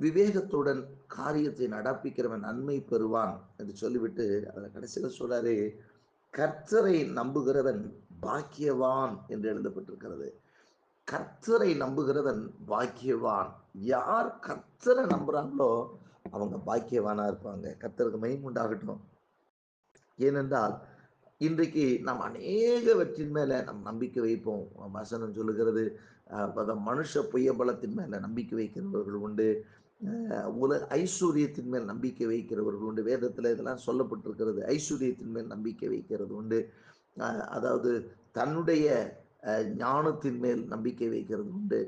விவேகத்துடன் காரியத்தை நடப்பிக்கிறவன் நன்மை பெறுவான் என்று சொல்லிவிட்டு அதில் கடைசியில் சொல்றாரு கர்த்தரை நம்புகிறவன் பாக்கியவான் என்று எழுதப்பட்டிருக்கிறது. கர்த்தரை நம்புகிறவன் பாக்கியவான். யார் கர்த்தரை நம்புறாங்களோ அவங்க பாக்கியவானா இருப்பாங்க. கர்த்தருக்கு மயம் உண்டாகட்டும். ஏனென்றால் இன்றைக்கு நாம் அநேகவற்றின் மேல நம் நம்பிக்கை வைப்போம். வசனம் சொல்லுகிறது அஹ், மனுஷ புய பலத்தின் நம்பிக்கை வைக்கிறவர்கள் உண்டு. உலக உல ஐஸ்வர்யத்தின் மேல் நம்பிக்கை வைக்கிறவர்கள் உண்டு. வேதத்தில் இதெல்லாம் சொல்லப்பட்டிருக்கிறது. ஐஸ்வர்யத்தின் மேல் நம்பிக்கை வைக்கிறது உண்டு. அதாவது தன்னுடைய ஞானத்தின் மேல் நம்பிக்கை வைக்கிறது உண்டு.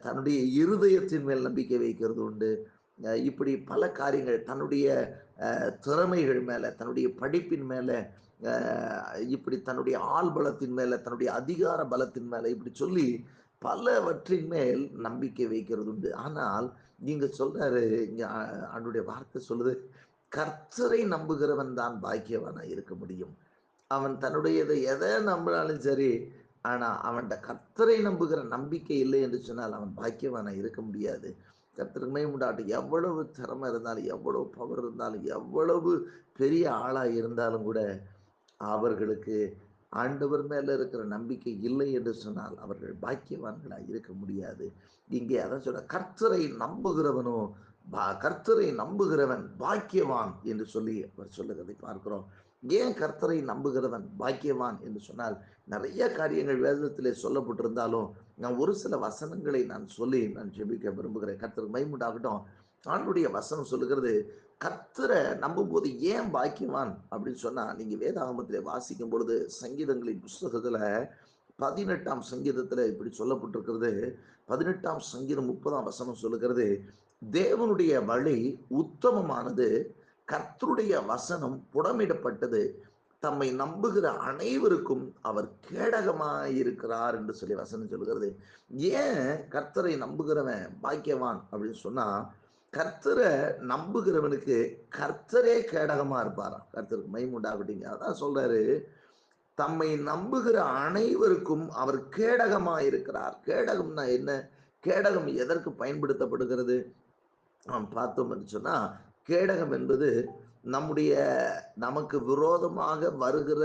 தன்னுடைய இருதயத்தின் மேல் நம்பிக்கை வைக்கிறது உண்டு. இப்படி பல காரியங்கள் தன்னுடைய திறமைகள் மேலே தன்னுடைய படிப்பின் மேலே இப்படி தன்னுடைய ஆள் பலத்தின் மேலே தன்னுடைய அதிகார பலத்தின் மேலே இப்படி சொல்லி பலவற்றின் மேல் நம்பிக்கை வைக்கிறது உண்டு ஆனால் நீங்க சொல்றாரு இங்க அவனுடைய வார்த்தை சொல்லுது கர்த்தரை நம்புகிறவன் தான் பாக்கியவனா இருக்க முடியும். அவன் தன்னுடையதை எதை நம்பினாலும் சரி ஆனா அவன்கிட்ட கர்த்தரை நம்புகிற நம்பிக்கை இல்லை என்று சொன்னால் அவன் பாக்கியவானா இருக்க முடியாது. கர்த்தருக்கு மேம்படாட்டு எவ்வளவு திறமை இருந்தாலும் எவ்வளவு பவர் இருந்தாலும் எவ்வளவு பெரிய ஆளா இருந்தாலும் கூட அவர்களுக்கு ஆண்டவர் மேல இருக்கிற நம்பிக்கை இல்லை என்று சொன்னால் அவர்கள் பாக்கியவான்களாக இருக்க முடியாது. இங்கே அதான் சொல்ல கர்த்தரை நம்புகிறவனோ பா கர்த்தரை நம்புகிறவன் பாக்கியவான் என்று சொல்லி அவர் சொல்லுகிறதை பார்க்கிறோம். ஏன் கர்த்தரை நம்புகிறவன் பாக்கியவான் என்று சொன்னால் நிறைய காரியங்கள் வேதத்திலே சொல்லப்பட்டிருந்தாலும் நான் ஒரு சில வசனங்களை நான் சொல்லி நான் ஜெபிக்க விரும்புகிறேன். கர்த்தருக்கு மைமுண்டாகட்டும் ஆண்டுடைய வசனம் சொல்லுகிறது கர்த்தரை நம்பும்போது ஏன் பாக்கியவான் அப்படின்னு சொன்னா நீங்க வேதாகமத்திலே வாசிக்கும் பொழுது சங்கீதங்களின் புஸ்தகத்துல பதினெட்டாம் சங்கீதத்துல இப்படி சொல்லப்பட்டிருக்கிறது. பதினெட்டாம் சங்கீதம் முப்பதாம் வசனம் சொல்லுகிறது தேவனுடைய வழி உத்தமமானது கர்த்தருடைய வசனம் புடமிடப்பட்டது. தம்மை நம்புகிற அனைவருக்கும் அவர் கேடகமாயிருக்கிறார் என்று சொல்லி வசனம் சொல்லுகிறது. ஏன் கர்த்தரை நம்புகிறவன் பாக்கியவான் அப்படின்னு சொன்னா கர்த்தரை நம்புகிறவனுக்கு கர்த்தரே கேடகமா இருப்பாராம். கர்த்தருக்கு மைமுண்டாகட்டிங்க அதான் சொல்றாரு தம்மை நம்புகிற அனைவருக்கும் அவர் கேடகமா இருக்கிறார். கேடகம்னா என்ன? கேடகம் எதற்கு பயன்படுத்தப்படுகிறது? நாம் பார்த்தோம் என்று சொன்னா கேடகம் என்பது நம்முடைய நமக்கு விரோதமாக வருகிற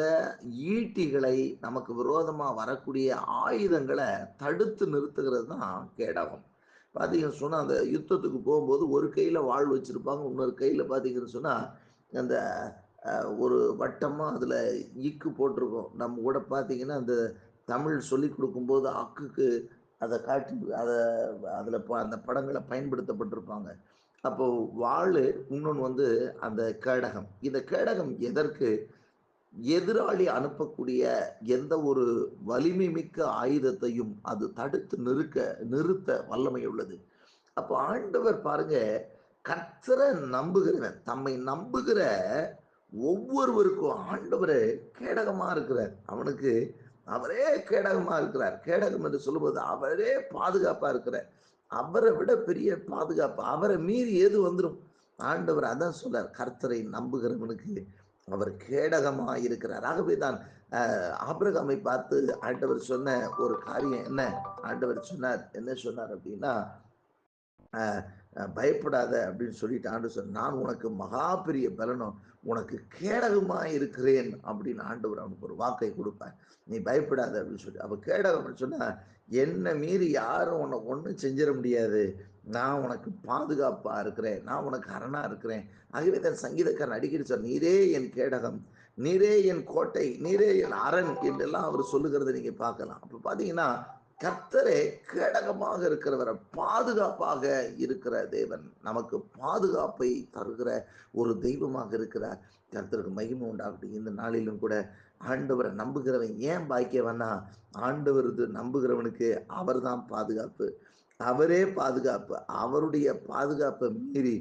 ஈட்டிகளை நமக்கு விரோதமாக வரக்கூடிய ஆயுதங்களை தடுத்து நிறுத்துகிறது தான் கேடகம். பார்த்தீங்கன்னு சொன்னால் அந்த யுத்தத்துக்கு போகும்போது ஒரு கையில் வாழ் வச்சுருப்பாங்க இன்னொரு கையில் பார்த்தீங்கன்னு சொன்னால் அந்த ஒரு வட்டமாக அதில் இக்கு போட்டிருக்கும். நம்ம கூட பார்த்தீங்கன்னா அந்த தமிழ் சொல்லி கொடுக்கும்போது அக்குக்கு அதை காட்டி அதை அதில் அந்த படங்களை பயன்படுத்தப்பட்டிருப்பாங்க. அப்போது வாள் இன்னொன்று வந்து அந்த கேடகம். இந்த கேடகம் எதற்கு? எதிராளி அனுப்பக்கூடிய எந்த ஒரு வலிமை மிக்க ஆயுதத்தையும் அது தடுத்து நிறுக்க நிறுத்த வல்லமை உள்ளது. அப்போ ஆண்டவர் பாருங்க கர்த்தரை நம்புகிறவன் தம்மை நம்புகிற ஒவ்வொருவருக்கும் ஆண்டவர் கேடகமா இருக்கிறார். அவனுக்கு அவரே கேடகமா இருக்கிறார். கேடகம் என்று சொல்லும்போது அவரே பாதுகாப்பா இருக்கிறார். அவரை விட பெரிய பாதுகாப்பு அவரை மீறி எது வந்துடும் ஆண்டவர் அதான் சொல்றார் கர்த்தரை நம்புகிறவனுக்கு அவர் கேடகமாக இருக்கிறார் ஆகவே தான் ஆபிரகாமை பார்த்து ஆண்டவர் சொன்ன ஒரு காரியம் என்ன? ஆண்டவர் சொன்னார் என்ன சொன்னார் அப்படின்னா பயப்படாத அப்படின்னு சொல்லிட்டு ஆண்டு சொன்ன நான் உனக்கு மகா பெரிய பலனும் உனக்கு கேடகமா இருக்கிறேன் அப்படின்னு ஆண்டவர் அவனுக்கு ஒரு வாக்கை கொடுப்பார். நீ பயப்படாத அப்படின்னு சொல்லி அப்ப கேடகம் அப்படின்னு சொன்னா என்னை மீறி யாரும் உன்னை ஒன்றும் செஞ்சிட முடியாது. நான் உனக்கு பாதுகாப்பாக இருக்கிறேன். நான் உனக்கு அரணாக இருக்கிறேன். ஆகவே தன் சங்கீதக்காரன் அடிக்கடி சொல் நீரே என் கேடகம் நீரே என் கோட்டை நீரே என் அரண் என்றெல்லாம் அவர் சொல்லுகிறத நீங்கள் பார்க்கலாம். அப்போ பார்த்தீங்கன்னா கர்த்தரே கேடகமாக இருக்கிறவரை பாதுகாப்பாக இருக்கிற தேவன் நமக்கு பாதுகாப்பை தருகிற ஒரு தெய்வமாக இருக்கிறார். கர்த்தருக்கு மகிமை உண்டாகட்டும். இந்த நாளிலும் கூட ஆண்டவரை நம்புகிறவன் ஏன் பாக்கியவனா ஆண்டவர் நம்புகிறவனுக்கு அவர்தான் பாதுகாப்பு. அவரே பாதுகாப்பு. அவருடைய பாதுகாப்பை மீறி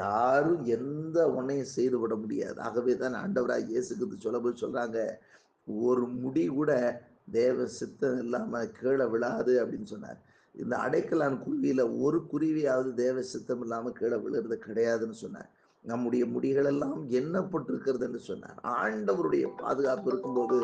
யாரும் எந்த ஒன்றையும் செய்து விட முடியாது. ஆகவே தான் ஆண்டவராக இயேசுக்கு சொல்லபோது சொல்கிறாங்க ஒரு முடி கூட தேவ சித்தம் இல்லாமல் கீழே விழாது அப்படின்னு சொன்னார். இந்த அடைக்கலான் குருவியில் ஒரு குருவியாவது தேவ சித்தம் இல்லாமல் கீழே விழுறது கிடையாதுன்னு சொன்னார். நம்முடைய முடிகளெல்லாம் என்னப்பட்டிருக்கிறதுன்னு சொன்னார். ஆண்டவருடைய பாதுகாப்பு இருக்கும்போது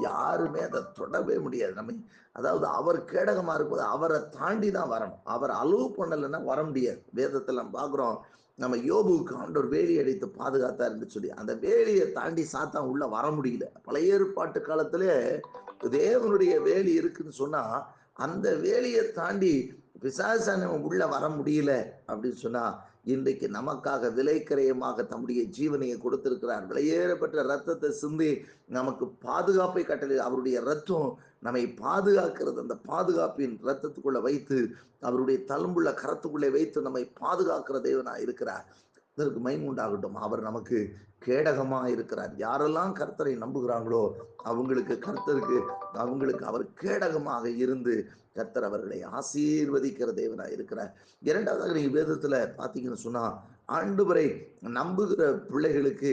யாருமே அதை தொடவே முடியாது. நம்ம அதாவது அவர் கேடகமா இருக்கும்போது அவரை தாண்டி தான் வரணும். அவர் அலோவ் பண்ணலைன்னா வர முடியாது. வேதத்தில் நம்ம பார்க்குறோம். நம்ம யோபுவுக்கு ஆண்டவர் வேலி அடித்து பாதுகாத்தாருன்னு சொல்லி அந்த வேலியை தாண்டி சாத்தான் உள்ள வர முடியல. பழைய ஏற்பாட்டு காலத்திலே தேவனுடைய வேலி இருக்குன்னு சொன்னா அந்த வேலியை தாண்டி பிசாசான உள்ள வர முடியல அப்படின்னு சொன்னா இன்றைக்கு நமக்காக விலைக்கரையமாக தம்முடைய ஜீவனையை கொடுத்திருக்கிறார். விலையேறப்பட்ட ரத்தத்தை சிந்தி நமக்கு பாதுகாப்பை கட்டளை அவருடைய ரத்தம் நம்மை பாதுகாக்கிறது. அந்த பாதுகாப்பின் ரத்தத்துக்குள்ளே வைத்து அவருடைய தழும்புள்ள கரத்துக்குள்ளே வைத்து நம்மை பாதுகாக்கிற தேவனா இருக்கிறார். இதற்கு மைமுண்டாகட்டும். அவர் நமக்கு கேடகமா இருக்கிறார். யாரெல்லாம் கர்த்தரை நம்புகிறாங்களோ அவங்களுக்கு கர்த்தருக்கு அவங்களுக்கு அவர் கேடகமாக இருந்து கர்த்தர் அவர்களை ஆசீர்வதிக்கிற தேவனா இருக்கிறார். இரண்டாவதாக நீங்க வேதத்துல பாத்தீங்கன்னு சொன்னா ஆண்டுவரை நம்புகிற பிள்ளைகளுக்கு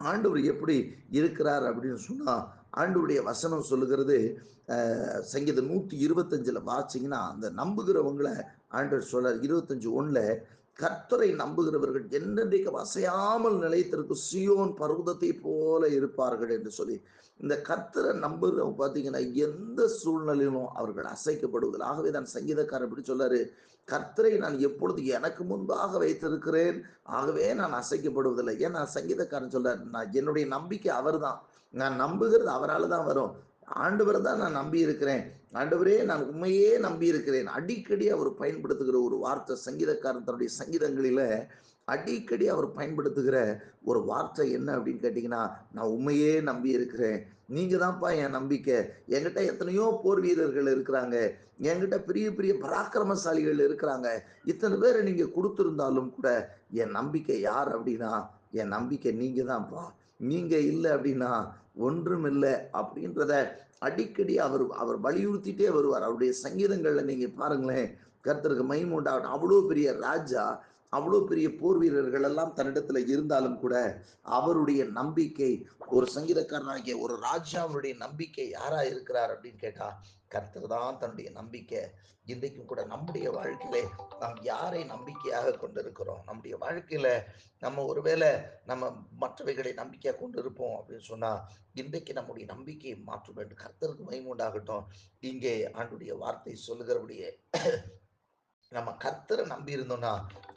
ஆண்டவர் எப்படி இருக்கிறார் அப்படின்னு சொன்னா ஆண்டவருடைய வசனம் சொல்லுகிறது சங்கீதம் நூற்றி இருபத்தஞ்சில் வாச்சிங்கன்னா அந்த நம்புகிறவங்களை ஆண்டவர் சொல்றார். இருபத்தஞ்சு ஒன்றில் கர்த்தரை நம்புகிறவர்கள் என்னென்றைக்கு அசையாமல் நிலைத்திருக்கும் சியோன் பர்வதத்தை போல இருப்பார்கள் என்று சொல்லி இந்த கர்த்தரை நம்புகிறவங்க பார்த்தீங்கன்னா எந்த சூழ்நிலையிலும் அவர்கள் அசைக்கப்படுவதில்லை. ஆகவே தான் சங்கீதக்காரர் இப்படி சொல்லாரு கர்த்தரை நான் எப்பொழுது எனக்கு முன்பாக வைத்திருக்கிறேன் ஆகவே நான் அசைக்கப்படுவதில்லை. ஏன்னா சங்கீதக்காரன் சொல்றார் நான் என்னுடைய நம்பிக்கை அவர் தான் நான் நம்புகிறது அவரால் தான் வரும். ஆண்டவர் தான் நான் நம்பி இருக்கிறேன் ஆண்டவரே நான் உண்மையே நம்பி இருக்கிறேன் அடிக்கடி அவர் பயன்படுத்துகிற ஒரு வார்த்தை சங்கீதக்காரன் தன்னுடைய சங்கீதங்களில அடிக்கடி அவர் பயன்படுத்துகிற ஒரு வார்த்தை என்ன அப்படின்னு கேட்டிங்கன்னா நான் உண்மையே நம்பி இருக்கிறேன் நீங்கள் தான்ப்பா என் நம்பிக்கை. என்கிட்ட எத்தனையோ போர் வீரர்கள் இருக்கிறாங்க. என்கிட்ட பெரிய பெரிய பராக்கிரமசாலிகள் இருக்கிறாங்க. இத்தனை பேரை நீங்கள் கொடுத்துருந்தாலும் கூட என் நம்பிக்கை யார் அப்படின்னா என் நம்பிக்கை நீங்கள் தான்ப்பா நீங்கள் இல்லை அப்படின்னா ஒன்றும் இல்லை அப்படின்றத அடிக்கடி அவர் அவர் வலியுறுத்திட்டே வருவார். அவருடைய சங்கீதங்களில் நீங்கள் பாருங்களேன் கர்த்தருக்கு மைமூண்டாகட்டும் அவ்வளோ பெரிய ராஜா அவ்வளோ பெரிய போர் வீரர்கள் எல்லாம் தன்னிடத்துல இருந்தாலும் கூட அவருடைய நம்பிக்கை ஒரு சங்கீதக்காரனாகிய ஒரு ராஜாவுடைய நம்பிக்கை யாரா இருக்கிறார் அப்படின்னு கேட்டா கர்த்தர் தான் தன்னுடைய நம்பிக்கை. இன்றைக்கும் கூட நம்முடைய வாழ்க்கையிலே நாம் யாரை நம்பிக்கையாக கொண்டிருக்கிறோம்? நம்முடைய வாழ்க்கையில நம்ம ஒருவேளை நம்ம மற்றவைகளை நம்பிக்கையாக கொண்டு இருப்போம் அப்படின்னு சொன்னா இன்றைக்கு நம்முடைய நம்பிக்கையை மாற்ற வேண்டும். கர்த்தருக்கு மயமுண்டாகட்டும் இங்கே ஆண்டுடைய வார்த்தை சொல்லுகிறபடியே நம்ம கர்த்தரை நம்பி இருந்தோம்னா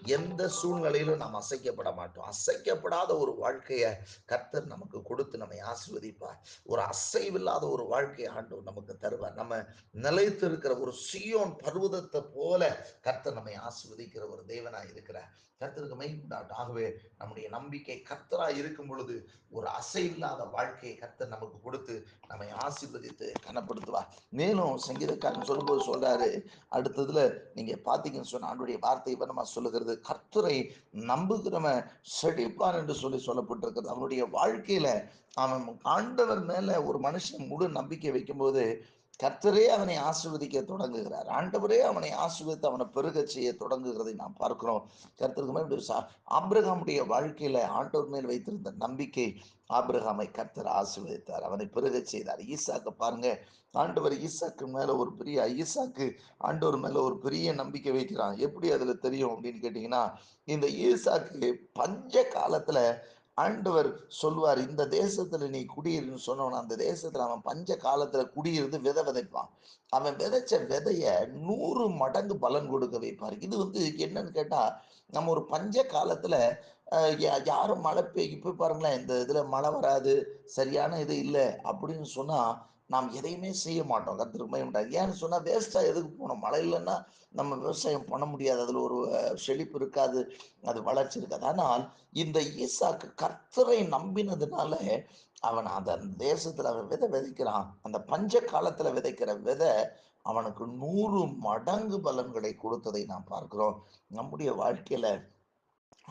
எந்த சூழ்நிலையிலும் நாம் அசைக்கப்பட மாட்டோம். அசைக்கப்படாத ஒரு வாழ்க்கையை கர்த்தர் நமக்கு கொடுத்து நம்மை ஆசிர்வதிப்பார். ஒரு அசைவில்லாத ஒரு வாழ்க்கையை ஆண்டவர் நமக்கு தருவார். நம்ம நிலைத்து இருக்கிற ஒரு சியோன் பர்வதத்தை போல கர்த்தர் நம்மை ஆசிர்வதிக்கிற ஒரு தேவனாக இருக்கிறார். கர்த்தருக்கு மைண்டாட் ஆகவே நம்முடைய நம்பிக்கை கர்த்தரா இருக்கும் பொழுது ஒரு அசையில்லாத வாழ்க்கையை கர்த்தர் நமக்கு கொடுத்து நம்மை ஆசீர்வதித்து கனப்படுத்துவார். மேலும் சங்கீதக்காரன் சொல்லும்போது சொல்றாரு அடுத்ததுல நீங்க பாத்தீங்கன்னு சொன்ன ஆண்டுடைய வார்த்தை நம்ம சொல்லுகிறது கர்த்தரை நம்புகிறவன் செழிப்பான் என்று சொல்லி சொல்லப்பட்டிருக்கிறது. அவனுடைய வாழ்க்கையில அவன் ஆண்டவர் மேல ஒரு மனுஷன் முழு நம்பிக்கை வைக்கும்போது கர்த்தரே அவனை ஆசிர்வதிக்க தொடங்குகிறார். ஆண்டவரே அவனை ஆசீர்வதித்து அவனை பெருக செய்ய தொடங்குகிறதை நாம் பார்க்கிறோம். கர்த்தருக்கு மேல் சா- ஆபிரகாமுடைய வாழ்க்கையில ஆண்டவர் மேல் வைத்திருந்த நம்பிக்கை ஆபிரகாமை கர்த்தர் ஆசீர்வதித்தார். அவனை பெருக செய்தார். ஈசாக்கு பாருங்க ஆண்டவர் ஈசாக்கு மேல ஒரு பெரிய ஈசாக்கு ஆண்டவர் மேல ஒரு பெரிய நம்பிக்கை வைக்கிறான். எப்படி அதுல தெரியும் அப்படின்னு கேட்டீங்கன்னா இந்த ஈசாக்கு பஞ்ச காலத்துல ஆண்டவர் சொல்வார் இந்த தேசத்துல நீ குடியிருன்னு சொன்னவன அந்த தேசத்துல அவன் பஞ்ச காலத்துல குடியிருந்து விதை விதைப்பான். அவன் விதைச்ச விதைய நூறு மடங்கு பலன் கொடுக்க வைப்பார். இது வந்து என்னன்னு கேட்டா நம்ம ஒரு பஞ்ச காலத்துல யா- யாரும் மழை பெய்யும் போய் பாருங்களேன் இந்த இதுல மழை வராது சரியான இது இல்லை அப்படின்னு சொன்னா நாம் எதையுமே செய்ய மாட்டோம். கத்திற்கு பயப்படாது ஏன்னு சொன்னால் வேஸ்ட்டாக எதுக்கு போகணும்? மழை இல்லைன்னா நம்ம விவசாயம் பண்ண முடியாது. அதில் ஒரு செழிப்பு இருக்காது. அது வளர்ச்சி இருக்காது. ஆனால் இந்த ஈசாக்கு கர்த்தரை நம்பினதுனால அவன் அந்த தேசத்தில் அவன் விதை விதைக்கிறான். அந்த பஞ்ச காலத்தில் விதைக்கிற விதை அவனுக்கு நூறு மடங்கு பலன்களை கொடுத்ததை நாம் பார்க்கிறோம். நம்முடைய வாழ்க்கையில்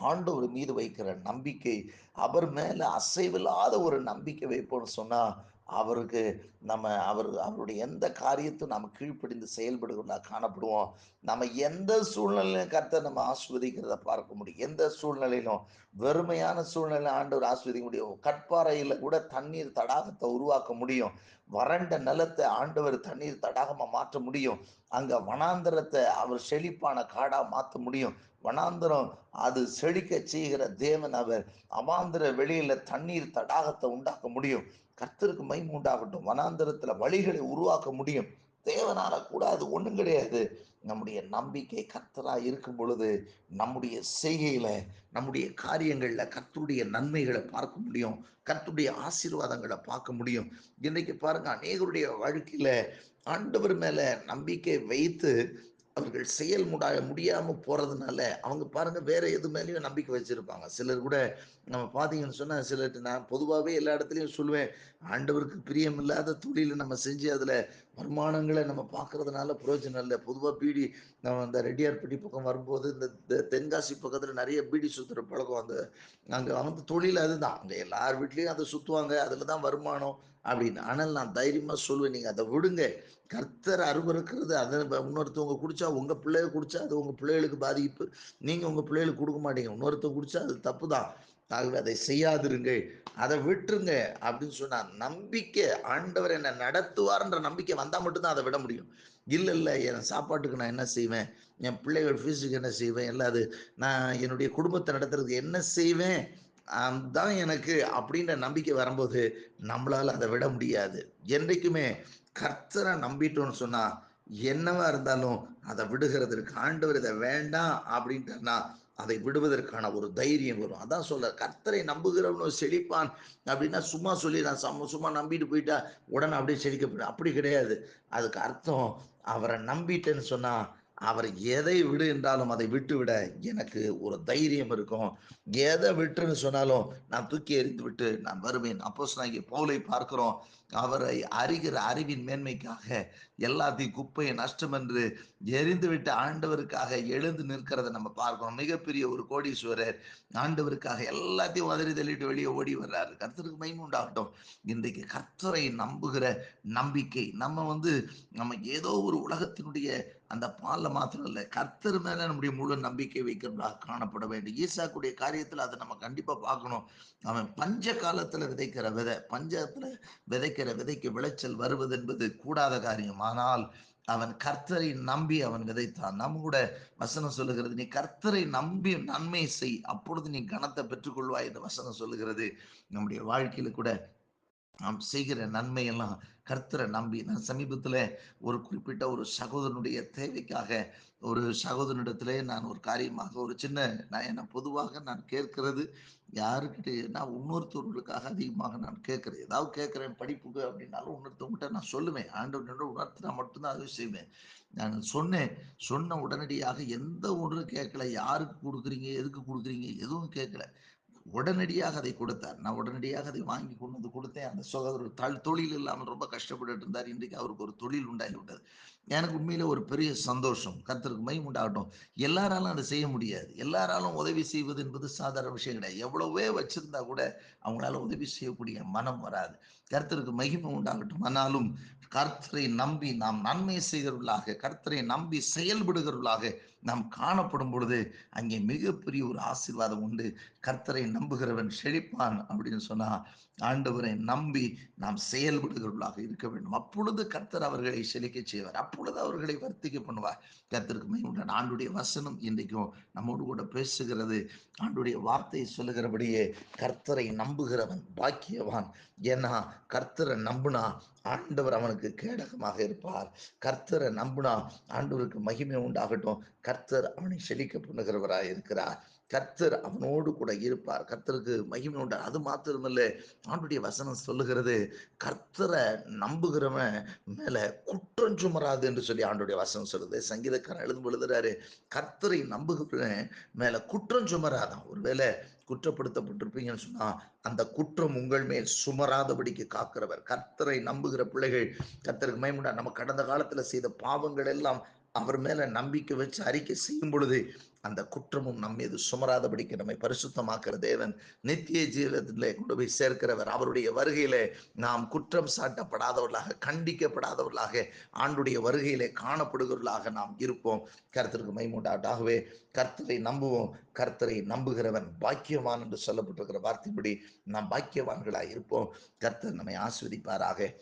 ஆண்டவர் மீது வைக்கிற நம்பிக்கை அவர் மேலே அசைவில்லாத ஒரு நம்பிக்கை வைப்போம்னு சொன்னால் அவருக்கு நம்ம அவர் அவருடைய எந்த காரியத்தையும் நம்ம கீழ்ப்படிந்து செயல்படுகிறதா காணப்படுவோம். நம்ம எந்த சூழ்நிலையிலும் கருத்தை நம்ம ஆஸ்வதிக்கிறத பார்க்க முடியும். எந்த சூழ்நிலையிலும் வெறுமையான சூழ்நிலை ஆண்டவர் ஆஸ்வதிக்க முடியும். கட்பாறையில் கூட தண்ணீர் தடாகத்தை உருவாக்க முடியும். வறண்ட நிலத்தை ஆண்டவர் தண்ணீர் தடாகமாக மாற்ற முடியும். அங்க வனாந்தரத்தை அவர் செழிப்பான காடா மாற்ற முடியும். வனாந்தரம் அது செழிக்க செய்கிற தேவன் அவர். அவாந்திர வெளியில தண்ணீர் தடாகத்தை உண்டாக்க முடியும். கர்த்தருக்கு மகிமை உண்டாகட்டும். வனாந்தரத்துல வழிகளை உருவாக்க முடியும். தேவனால கூட அது ஒன்றும் கிடையாது. நம்முடைய நம்பிக்கை கர்த்தராக இருக்கும் பொழுது நம்முடைய செய்கையில நம்முடைய காரியங்களில் கர்த்தருடைய நன்மைகளை பார்க்க முடியும். கர்த்துடைய ஆசீர்வாதங்களை பார்க்க முடியும். இன்னைக்கு பாருங்க அநேகருடைய வாழ்க்கையில ஆண்டவர் மேல நம்பிக்கை வைத்து அவர்கள் செயல் முடா முடியாம போறதுனால அவங்க பாருங்க வேற எது மேலேயும் நம்பிக்கை வச்சிருப்பாங்க. சிலர் கூட நம்ம பார்த்தீங்கன்னு சொன்னா சிலர் நான் பொதுவாகவே எல்லா இடத்துலையும் சொல்லுவேன் ஆண்டவருக்கு பிரியமில்லாத தொழிலை நம்ம செஞ்சு அதுல வருமானங்களை நம்ம பார்க்கறதுனால பிரயோஜனம் இல்லை. பொதுவாக பீடி நம்ம அந்த ரெட்டியார்பட்டி பக்கம் வரும்போது இந்த தெ- தென்காசி பக்கத்தில் நிறைய பீடி சுற்றுற பழக்கம் அந்த அங்கே வந்து தொழில் அதுதான். அங்கே எல்லார் வீட்லேயும் அதை சுற்றுவாங்க அதில் தான் வருமானம் அப்படின்னு. ஆனால் நான் தைரியமாக சொல்லுவேன் நீங்கள் அதை விடுங்க. கர்த்தர் அருவருக்கிறது அதை இன்னொருத்தவங்க குடிச்சா உங்கள் பிள்ளைய குடிச்சா அது உங்கள் பிள்ளைகளுக்கு பாதிப்பு. நீங்கள் உங்கள் பிள்ளைகளுக்கு கொடுக்க மாட்டீங்க. இன்னொருத்தவங்க குடிச்சா அது தப்பு தான். ஆகவே அதை செய்யாதிருங்க அதை விட்டுருங்க அப்படின்னு சொன்னா நம்பிக்கை ஆண்டவர் என்னை நடத்துவார்ன்ற நம்பிக்கை வந்தா மட்டும்தான் அதை விட முடியும். இல்லை இல்லை என் சாப்பாட்டுக்கு நான் என்ன செய்வேன்? என் பிள்ளைகள் ஃபீஸுக்கு என்ன செய்வேன்? இல்லை அது நான் என்னுடைய குடும்பத்தை நடத்துறதுக்கு என்ன செய்வேன்? தான் எனக்கு அப்படின்ற நம்பிக்கை வரும்போது நம்மளால அதை விட முடியாது. என்றைக்குமே கர்த்தரை நம்பிட்டோம்னு சொன்னா என்னவா இருந்தாலும் அதை விடுகிறதற்கு ஆண்டவர் இதை வேண்டாம் அப்படின்ட்டுனா அதை விடுவதற்கான ஒரு தைரியம் வரும். அதான் சொல்ல கர்த்தரை நம்புகிறவனும் செழிப்பான் அப்படின்னா சும்மா சொல்லி நான் சும்மா நம்பிட்டு போயிட்டா உடனே அப்படியே செழிக்க போயிடும் அப்படி கிடையாது. அதுக்கு அர்த்தம் அவரை நம்பிட்டேன்னு சொன்னா அவர் எதை விடு என்றாலும் அதை விட்டு விட எனக்கு ஒரு தைரியம் இருக்கும். எதை விட்டுன்னு சொன்னாலும் நான் தூக்கி எறிந்து விட்டு நான் வருவேன். அப்போஸ் நான் பவுலை பார்க்கிறோம். அவரை அறிகிற அறிவின் மேன்மைக்காக எல்லாத்தையும் குப்பையை நஷ்டம் என்று எரிந்துவிட்டு ஆண்டவருக்காக எழுந்து நிற்கிறத நம்ம பார்க்கணும். மிகப்பெரிய ஒரு கோடீஸ்வரர் ஆண்டவருக்காக எல்லாத்தையும் உதறி தள்ளிட்டு வெளியே ஓடி வர்றாரு. கர்த்தருக்கு மகிமை உண்டாகட்டும். இன்றைக்கு கர்த்தரை நம்புகிற நம்பிக்கை நம்ம வந்து நம்ம ஏதோ ஒரு உலகத்தினுடைய அந்த பால்ல மாத்திரம் இல்லை கர்த்தர் மேல நம்முடைய முழு நம்பிக்கை வைக்கிறதாக காணப்பட வேண்டும். ஈசாக்குடைய காரியத்தில் அதை நம்ம கண்டிப்பா பார்க்கணும். அவன் பஞ்ச காலத்துல விதைக்கிற விதை பஞ்சத்துல விதைக்கிற விதைக்கு விளைச்சல் வருவது என்பது கூடாத காரியம். ஆனால் அவன் கர்த்தரை நம்பி அவன் விதைத்தான். நம்ம கூட வசனம் சொல்லுகிறது நீ கர்த்தரை நம்பி நன்மை செய். அப்பொழுது நீ கனத்தை பெற்றுக்கொள்வாய் என்று வசனம் சொல்லுகிறது. நம்முடைய வாழ்க்கையில கூட நாம் செய்கிற நன்மையெல்லாம் கர்த்தரை நம்பி நான் சமீபத்தில் ஒரு குறிப்பிட்ட ஒரு சகோதரனுடைய தேவைக்காக ஒரு சகோதரனிடத்திலே நான் ஒரு காரியமாக ஒரு சின்ன நான் என்ன பொதுவாக நான் கேட்கிறது. யாருக்கிட்டே நான் இன்னொருத்தவர்களுக்காக அதிகமாக நான் கேட்குறேன். ஏதாவது கேட்குறேன் படிப்புக்கு அப்படின்னாலும் இன்னொருத்தவங்கிட்ட நான் சொல்லுவேன். ஆண்டவனோட உணர்த்தினா மட்டும்தான் அது செய்வேன். நான் சொன்னேன் சொன்ன உடனடியாக எந்த ஒன்றும் கேட்கல. யாருக்கு கொடுக்குறீங்க எதுக்கு கொடுக்குறீங்க எதுவும் கேட்கல. உடனடியாக அதை கொடுத்தார். நான் உடனடியாக அதை வாங்கி கொண்டு வந்து கொடுத்தேன். அந்த சகோதரர் தள் தொழில் இல்லாமல் ரொம்ப கஷ்டப்பட்டு இருந்தார். இன்றைக்கு அவருக்கு ஒரு தொழில் உண்டாகி விட்டது. எனக்கு உண்மையில ஒரு பெரிய சந்தோஷம். கர்த்தருக்கு மை உண்டாகட்டும். எல்லாராலும் அதை செய்ய முடியாது. எல்லாராலும் உதவி செய்வது என்பது சாதாரண விஷயம் கிடையாது. எவ்வளவே வச்சிருந்தா கூட அவங்களால உதவி செய்யக்கூடிய மனம் வராது. கர்த்தருக்கு மகிமை உண்டாகட்டும். ஆனாலும் கர்த்தரை நம்பி நாம் நன்மை செய்கிறவர்களாக கர்த்தரை நம்பி செயல்படுகிறவர்களாக நாம் காணப்படும் பொழுது அங்கே மிகப்பெரிய ஒரு ஆசீர்வாதம் உண்டு. கர்த்தரை நம்புகிறவன் செழிப்பான் அப்படின்னு சொன்னா ஆண்டவரை நம்பி நாம் செயல்படுகிறவர்களாக இருக்க வேண்டும். அப்பொழுது கர்த்தர் அவர்களை செழிக்க செய்வார். அப்பொழுது அவர்களை வர்த்திக்க பண்ணுவார். கர்த்தருக்கு உண்டான ஆண்டுடைய வசனம் இன்றைக்கும் நம்மோடு கூட பேசுகிறது. ஆண்டுடைய வார்த்தையை சொல்லுகிறபடியே கர்த்தரை நம்புகிறவன் பாக்கியவான். ஏன்னா கர்த்தரை நம்புனா ஆண்டவர் அவனுக்கு கேடகமாக இருப்பார். கர்த்தரை நம்புனா ஆண்டவருக்கு மகிமை உண்டாகட்டும். கர்த்தர் அவனை செழிக்க பண்ணுகிறவராய் இருக்கிறார். கர்த்தர் அவனோடு கூட இருப்பார். கர்த்தருக்கு மகிமை உண்டு. அது மாத்திரமல்ல ஆண்டுடைய வசனம் சொல்லுகிறது கர்த்தரை நம்புகிறவன் மேல குற்றம் சுமராது என்று சொல்லி ஆண்டுடைய வசனம் சொல்லுது. சங்கீதக்காரன் எழுதும் எழுதுறாரு கர்த்தரை நம்புகிறவன் மேல குற்றம் சுமராதான். ஒருவேளை குற்றப்படுத்தப்பட்டிருப்பீங்கன்னு சொன்னா அந்த குற்றம் உங்கள் மேல் சுமராதபடிக்கு காக்கிறவர். கர்த்தரை நம்புகிற பிள்ளைகள் கர்த்தருக்கு மயமுண்டா நம்ம கடந்த காலத்துல செய்த பாவங்கள் எல்லாம் அவர் மேல நம்பிக்கை வச்சு அறிக்கை செய்யும் பொழுது அந்த குற்றமும் நம் மீது சுமராதபடிக்கு நம்மை பரிசுத்தமாக்குற தேவன் நித்திய ஜீவனத்திலே கொண்டு போய் சேர்க்கிறவர். அவருடைய வருகையிலே நாம் குற்றம் சாட்டப்படாதவர்களாக கண்டிக்கப்படாதவர்களாக ஆண்டுடைய வருகையிலே காணப்படுகிறவர்களாக நாம் இருப்போம். கர்த்தருக்கு மைமூண்டாட்டாகவே கர்த்தரை நம்புவோம். கர்த்தரை நம்புகிறவன் பாக்கியவான் என்று சொல்லப்பட்டிருக்கிற வார்த்தைப்படி நாம் பாக்கியவான்களாக இருப்போம். கர்த்தர் நம்மை ஆஸ்வதிப்பாராக